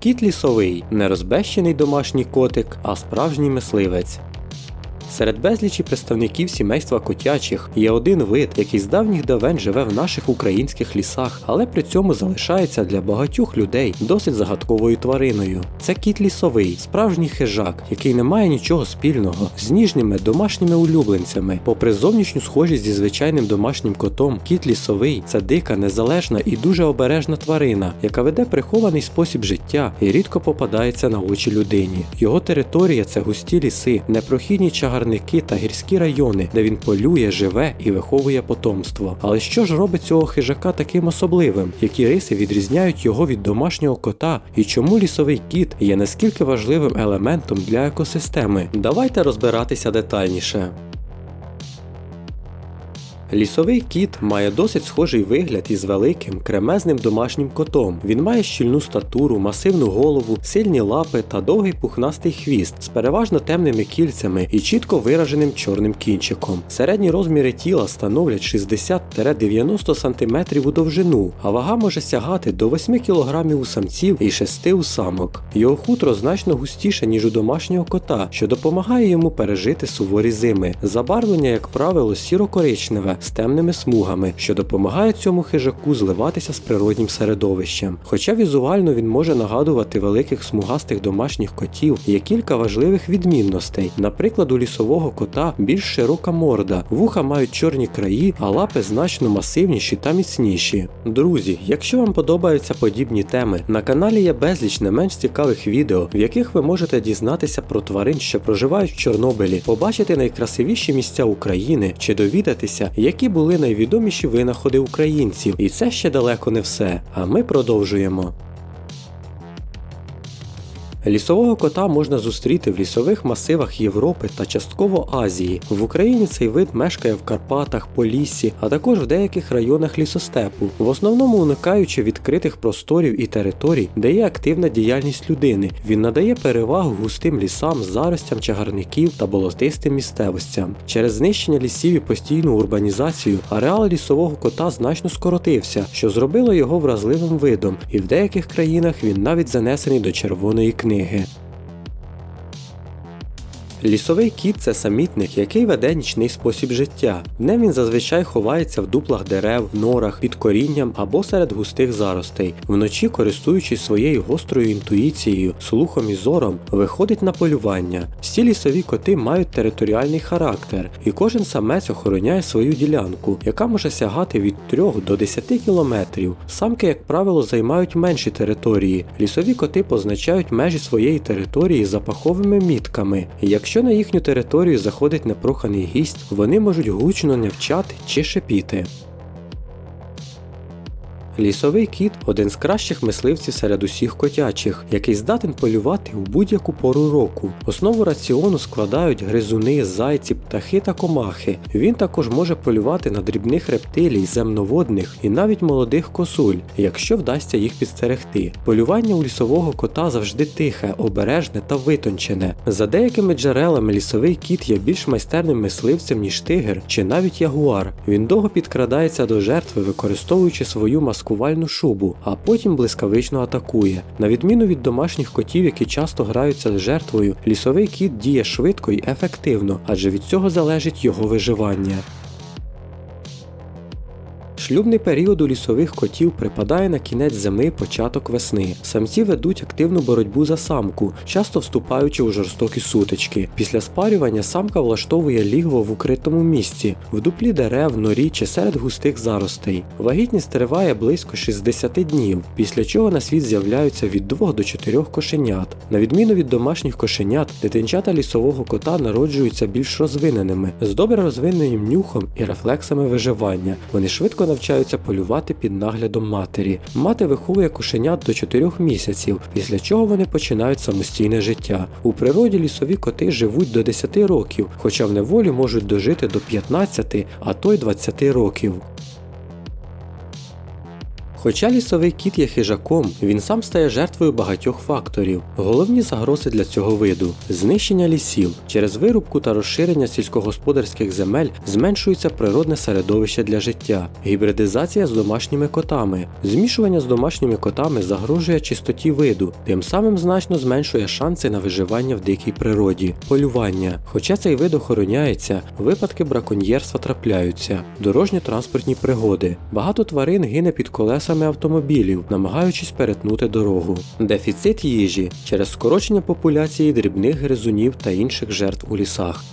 Кіт лісовий не розбещений домашній котик, а справжній мисливець. Серед безлічі представників сімейства котячих є один вид, який з давніх давен живе в наших українських лісах, але при цьому залишається для багатьох людей досить загадковою твариною. Це кіт лісовий, справжній хижак, який не має нічого спільного з ніжніми домашніми улюбленцями. Попри зовнішню схожість зі звичайним домашнім котом, кіт лісовий це дика, незалежна і дуже обережна тварина, яка веде прихований спосіб життя і рідко попадається на очі людині. Його територія це густі ліси, непрохідні чагарники та гірські райони, де він полює, живе і виховує потомство. Але що ж робить цього хижака таким особливим? Які риси відрізняють його від домашнього кота? І чому лісовий кіт є наскільки важливим елементом для екосистеми? Давайте розбиратися детальніше. Лісовий кіт має досить схожий вигляд із великим кремезним домашнім котом. Він має щільну статуру, масивну голову, сильні лапи та довгий пухнастий хвіст з переважно темними кільцями і чітко вираженим чорним кінчиком. Середні розміри тіла становлять 60-90 см у довжину, а вага може сягати до 8 кг у самців і 6 у самок. Його хутро значно густіше, ніж у домашнього кота, що допомагає йому пережити суворі зими. Забарвлення, як правило, сіро-коричневе з темними смугами, що допомагає цьому хижаку зливатися з природнім середовищем. Хоча візуально він може нагадувати великих смугастих домашніх котів, є кілька важливих відмінностей. Наприклад, у лісового кота більш широка морда, вуха мають чорні краї, а лапи значно масивніші та міцніші. Друзі, якщо вам подобаються подібні теми, на каналі є безліч не менш цікавих відео, в яких ви можете дізнатися про тварин, що проживають в Чорнобилі, побачити найкрасивіші місця України чи довідатися, які були найвідоміші винаходи українців. І це ще далеко не все. А ми продовжуємо. Лісового кота можна зустріти в лісових масивах Європи та частково Азії. В Україні цей вид мешкає в Карпатах, Поліссі, а також в деяких районах лісостепу, в основному уникаючи відкритих просторів і територій, де є активна діяльність людини. Він надає перевагу густим лісам, заростям чагарників та болотистим місцевостям. Через знищення лісів і постійну урбанізацію ареал лісового кота значно скоротився, що зробило його вразливим видом, і в деяких країнах він навіть занесений до червоної книги. रहे हैं। Лісовий кіт це самітник, який веде нічний спосіб життя. Днем він зазвичай ховається в дуплах дерев, норах, під корінням або серед густих заростей. Вночі, користуючись своєю гострою інтуїцією, слухом і зором, виходить на полювання. Всі лісові коти мають територіальний характер, і кожен самець охороняє свою ділянку, яка може сягати від 3 до 10 кілометрів. Самки, як правило, займають менші території. Лісові коти позначають межі своєї території запаховими мітками. Якщо на їхню територію заходить непроханий гість, вони можуть гучно нявчати чи шепіти. Лісовий кіт один з кращих мисливців серед усіх котячих, який здатен полювати у будь-яку пору року. Основу раціону складають гризуни, зайці, птахи та комахи. Він також може полювати на дрібних рептилій, земноводних і навіть молодих косуль, якщо вдасться їх підстерегти. Полювання у лісового кота завжди тихе, обережне та витончене. За деякими джерелами лісовий кіт є більш майстерним мисливцем, ніж тигр чи навіть ягуар. Він довго підкрадається до жертви, використовуючи свою маску маскувальну шубу, а потім блискавично атакує. На відміну від домашніх котів, які часто граються з жертвою, лісовий кіт діє швидко і ефективно, адже від цього залежить його виживання. Шлюбний період у лісових котів припадає на кінець зими, початок весни. Самці ведуть активну боротьбу за самку, часто вступаючи у жорстокі сутички. Після спарювання самка влаштовує лігво в укритому місці, в дуплі дерев, норі чи серед густих заростей. Вагітність триває близько 60 днів, після чого на світ з'являються від 2 до 4 кошенят. На відміну від домашніх кошенят, дитинчата лісового кота народжуються більш розвиненими, з добре розвиненим нюхом і рефлексами виживання. Вони швидко навчаються полювати під наглядом матері. Мати виховує кошенят до 4 місяців, після чого вони починають самостійне життя. У природі лісові коти живуть до 10 років, хоча в неволі можуть дожити до 15, а то й 20 років. Хоча лісовий кіт є хижаком, він сам стає жертвою багатьох факторів. Головні загрози для цього виду знищення лісів через вирубку та розширення сільськогосподарських земель зменшується природне середовище для життя, гібридизація з домашніми котами, змішування з домашніми котами загрожує чистоті виду, тим самим значно зменшує шанси на виживання в дикій природі, полювання. Хоча цей вид охороняється, випадки браконьєрства трапляються, дорожньо-транспортні пригоди. Багато тварин гине під колесами автомобілів, намагаючись перетнути дорогу. Дефіцит їжі через скорочення популяції дрібних гризунів та інших жертв у лісах.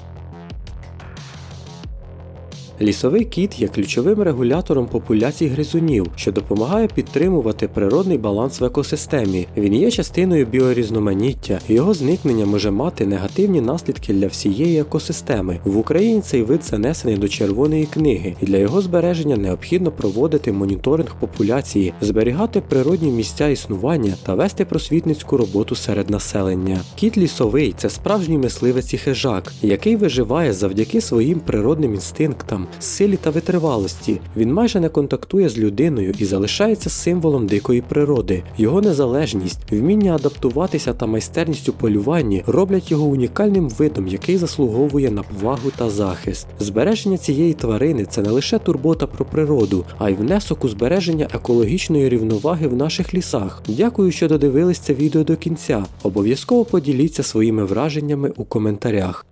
Лісовий кіт є ключовим регулятором популяцій гризунів, що допомагає підтримувати природний баланс в екосистемі. Він є частиною біорізноманіття, його зникнення може мати негативні наслідки для всієї екосистеми. В Україні цей вид занесений до червоної книги, і для його збереження необхідно проводити моніторинг популяції, зберігати природні місця існування та вести просвітницьку роботу серед населення. Кіт лісовий це справжній мисливець і хижак, який виживає завдяки своїм природним інстинктам, силі та витривалості. Він майже не контактує з людиною і залишається символом дикої природи. Його незалежність, вміння адаптуватися та майстерність у полюванні роблять його унікальним видом, який заслуговує на повагу та захист. Збереження цієї тварини це не лише турбота про природу, а й внесок у збереження екологічної рівноваги в наших лісах. Дякую, що додивились це відео до кінця. Обов'язково поділіться своїми враженнями у коментарях.